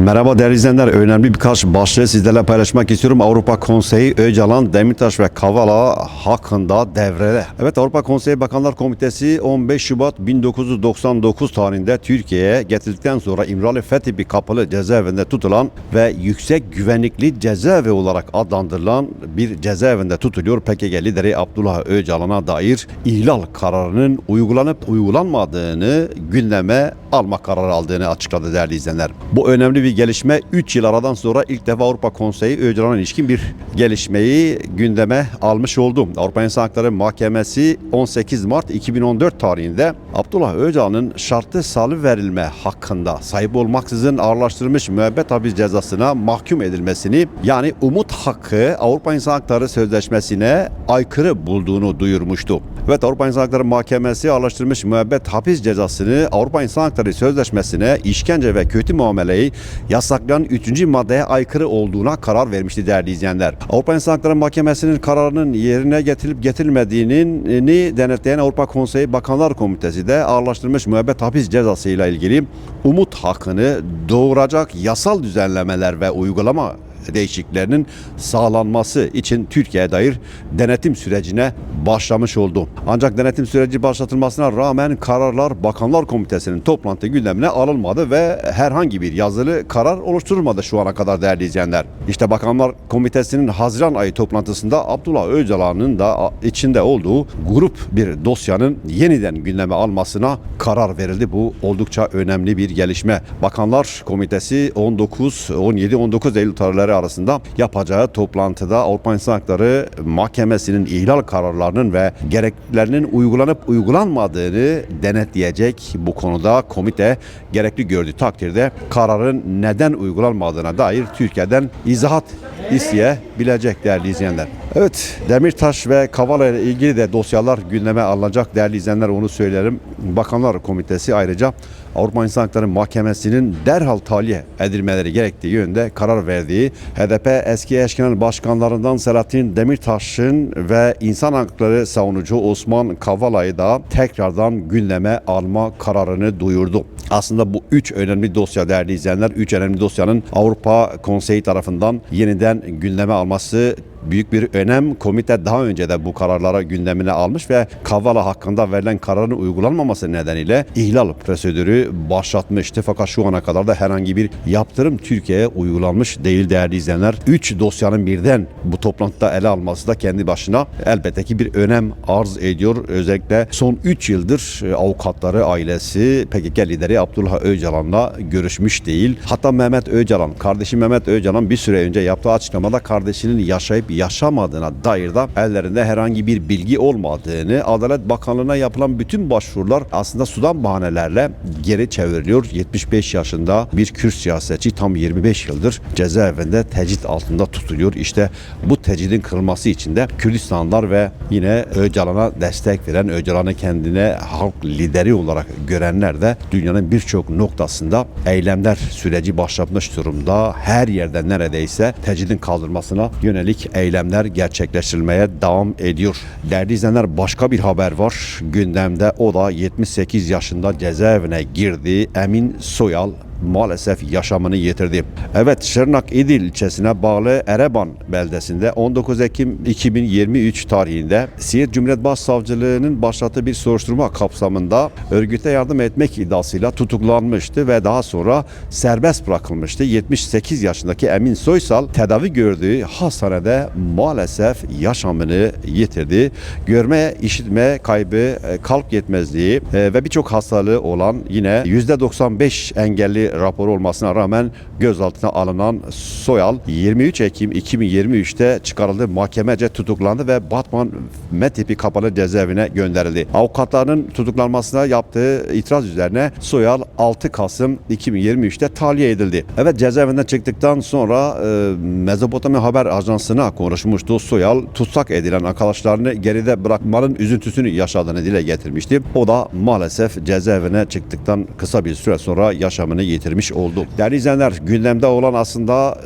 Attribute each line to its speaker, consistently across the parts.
Speaker 1: Merhaba değerli izleyenler. Önemli birkaç başlığı sizlerle paylaşmak istiyorum. Avrupa Konseyi Öcalan, Demirtaş ve Kavala hakkında devrede. Evet Avrupa Konseyi Bakanlar Komitesi 15 Şubat 1999 tarihinde Türkiye'ye getirdikten sonra İmralı Fethi bir kapalı cezaevinde tutulan ve yüksek güvenlikli cezaevi olarak adlandırılan bir cezaevinde tutuluyor. PKK lideri Abdullah Öcalan'a dair ihlal kararının uygulanıp uygulanmadığını gündeme alma kararı aldığını açıkladı değerli izleyenler. Bu önemli bir gelişme 3 yıl aradan sonra ilk defa Avrupa Konseyi Öcalan'a ilişkin bir gelişmeyi gündeme almış oldu. Avrupa İnsan Hakları Mahkemesi 18 Mart 2014 tarihinde Abdullah Öcalan'ın şartlı salı verilme hakkında sahip olmaksızın ağırlaştırılmış müebbet hapis cezasına mahkum edilmesini yani umut hakkı Avrupa İnsan Hakları Sözleşmesi'ne aykırı bulduğunu duyurmuştu. Evet Avrupa İnsan Hakları Mahkemesi ağırlaştırılmış müebbet hapis cezasını Avrupa İnsan Hakları Sözleşmesi'ne işkence ve kötü muameleyi yasaklayan 3. maddeye aykırı olduğuna karar vermişti değerli izleyenler. Avrupa İnsan Hakları Mahkemesi'nin kararının yerine getirilip getirilmediğini denetleyen Avrupa Konseyi Bakanlar Komitesi de ağırlaştırılmış müebbet hapis cezası ile ilgili umut hakkını doğuracak yasal düzenlemeler ve uygulama değişikliklerinin sağlanması için Türkiye'ye dair denetim sürecine başlamış oldu. Ancak denetim süreci başlatılmasına rağmen kararlar Bakanlar Komitesi'nin toplantı gündemine alınmadı ve herhangi bir yazılı karar oluşturulmadı şu ana kadar değerli izleyenler. İşte Bakanlar Komitesi'nin Haziran ayı toplantısında Abdullah Öcalan'ın da içinde olduğu grup bir dosyanın yeniden gündeme almasına karar verildi. Bu oldukça önemli bir gelişme. Bakanlar Komitesi 19 17-19 Eylül tarihleri arasında yapacağı toplantıda Avrupa İnsan Hakları Mahkemesi'nin ihlal kararlarının ve gereklilerinin uygulanıp uygulanmadığını denetleyecek bu konuda komite gerekli gördüğü takdirde kararın neden uygulanmadığına dair Türkiye'den izahat isteyebilecek değerli izleyenler. Evet Demirtaş ve Kavala ile ilgili de dosyalar gündeme alınacak değerli izleyenler onu söylerim. Bakanlar Komitesi ayrıca Avrupa İnsan Hakları Mahkemesi'nin derhal tahliye edilmeleri gerektiği yönde karar verdiği HDP eski eş genel başkanlarından Selahattin Demirtaş'ın ve insan hakları savunucu Osman Kavala'yı da tekrardan gündeme alma kararını duyurdu. Aslında bu üç önemli dosya değerli izleyenler, üç önemli dosyanın Avrupa Konseyi tarafından yeniden gündeme alması büyük bir önem. Komite daha önce de bu kararlara gündemine almış ve Kavala hakkında verilen kararın uygulanmaması nedeniyle ihlal prosedürü başlatmıştı. Fakat şu ana kadar da herhangi bir yaptırım Türkiye'ye uygulanmış değil değerli izleyenler. Üç dosyanın birden bu toplantıda ele alması da kendi başına elbette ki bir önem arz ediyor. Özellikle son 3 yıldır e, avukatları, ailesi, PKK lideri Abdullah Öcalan'la görüşmüş değil. Hatta Mehmet Öcalan, kardeşi Mehmet Öcalan bir süre önce yaptığı açıklamada kardeşinin yaşayıp yaşamadığına dair de ellerinde herhangi bir bilgi olmadığını, Adalet Bakanlığı'na yapılan bütün başvurular aslında sudan bahanelerle geri çevriliyor. 75 yaşında bir Kürt siyasetçi tam 25 yıldır cezaevinde tecrit altında tutuluyor. İşte bu tecridin kırılması için de Kürdistanlar ve yine Öcalan'a destek veren, Öcalan'ı kendine halk lideri olarak görenler de dünyanın birçok noktasında eylemler süreci başlatmış durumda. Her yerde neredeyse tecridin kaldırmasına yönelik eylemler gerçekleştirilmeye devam ediyor. Değerli izleyenler başka bir haber var gündemde. O da 78 yaşında cezaevine girdi. Emin Soyal maalesef yaşamını yitirdi. Evet Şırnak İdil ilçesine bağlı Ereban beldesinde 19 Ekim 2023 tarihinde Siirt Cumhuriyet Başsavcılığı'nın başlattığı bir soruşturma kapsamında örgüte yardım etmek iddiasıyla tutuklanmıştı ve daha sonra serbest bırakılmıştı. 78 yaşındaki Emin Soysal tedavi gördüğü hastanede maalesef yaşamını yitirdi. Görme, işitme kaybı, e, kalp yetmezliği e, ve birçok hastalığı olan yine %95 engelli rapor olmasına rağmen gözaltına alınan Soyal 23 Ekim 2023'te çıkarıldı. Mahkemece tutuklandı ve Batman M tipi kapalı cezaevine gönderildi. Avukatlarının tutuklanmasına yaptığı itiraz üzerine Soyal 6 Kasım 2023'te tahliye edildi. Evet cezaevinden çıktıktan sonra e, Mezopotamya Haber Ajansı'na konuşmuştu. Soyal tutsak edilen arkadaşlarını geride bırakmanın üzüntüsünü yaşadığını dile getirmişti. O da maalesef cezaevine çıktıktan kısa bir süre sonra yaşamını yitirdi getirmiş oldu. Değerli izleyenler gündemde olan aslında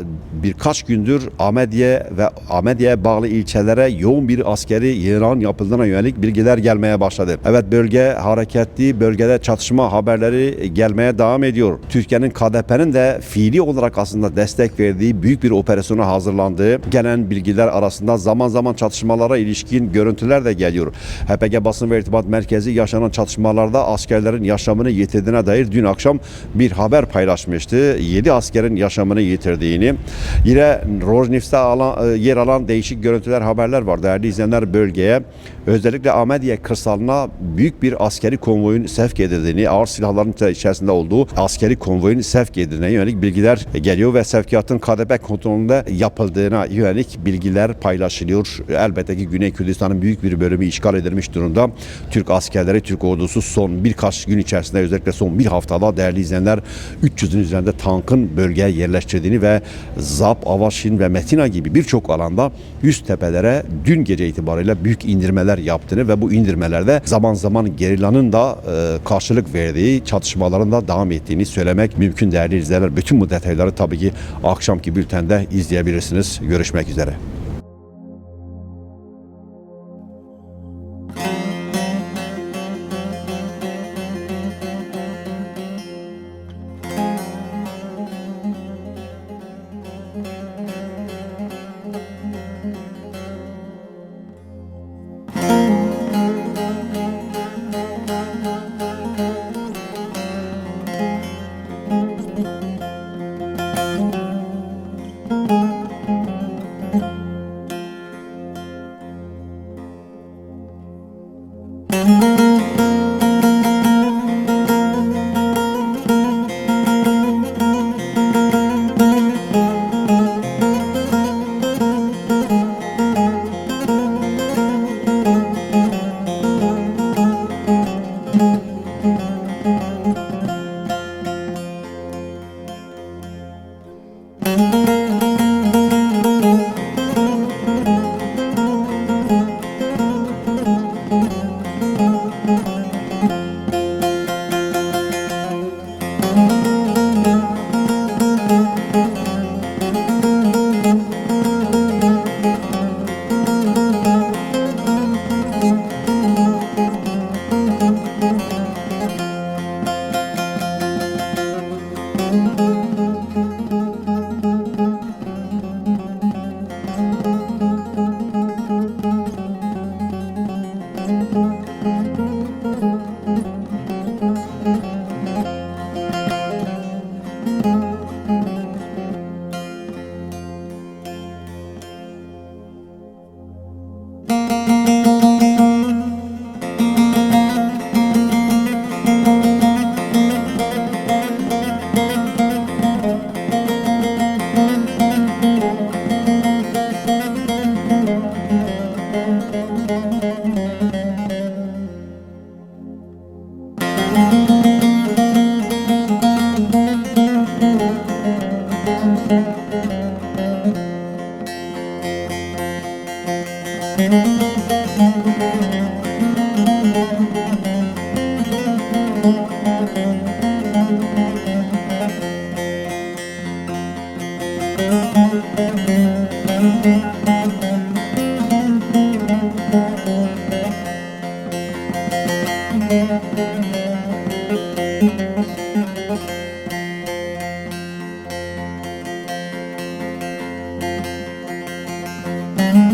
Speaker 1: birkaç gündür Ahmediye ve Ahmediye bağlı ilçelere yoğun bir askeri yığınan yapıldığına yönelik bilgiler gelmeye başladı. Evet bölge hareketli, bölgede çatışma haberleri gelmeye devam ediyor. Türkiye'nin KDP'nin de fiili olarak aslında destek verdiği büyük bir operasyona hazırlandığı gelen bilgiler arasında zaman zaman çatışmalara ilişkin görüntüler de geliyor. HPG Basın ve İrtibat Merkezi yaşanan çatışmalarda askerlerin yaşamını yitirdiğine dair dün akşam bir haber paylaşmıştı. 7 askerin yaşamını yitirdiğini. Yine Rojnif'te alan, e, yer alan değişik görüntüler, haberler var. Değerli izleyenler bölgeye özellikle Ahmediye kırsalına büyük bir askeri konvoyun sevk edildiğini, ağır silahların içerisinde olduğu askeri konvoyun sevk edildiğine yönelik bilgiler geliyor ve sevkiyatın KDP kontrolünde yapıldığına yönelik bilgiler paylaşılıyor. Elbette ki Güney Kürdistan'ın büyük bir bölümü işgal edilmiş durumda. Türk askerleri, Türk ordusu son birkaç gün içerisinde özellikle son bir haftada değerli izleyenler 300'ün üzerinde tankın bölgeye yerleştirdiğini ve Zap, Avaşin ve Metina gibi birçok alanda üst tepelere dün gece itibariyle büyük indirmeler yaptığını ve bu indirmelerde zaman zaman gerilanın da e, karşılık verdiği çatışmaların da devam ettiğini söylemek mümkün değerli izleyenler. Bütün bu detayları tabii ki akşamki bültende izleyebilirsiniz. Görüşmek üzere. う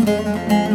Speaker 1: Música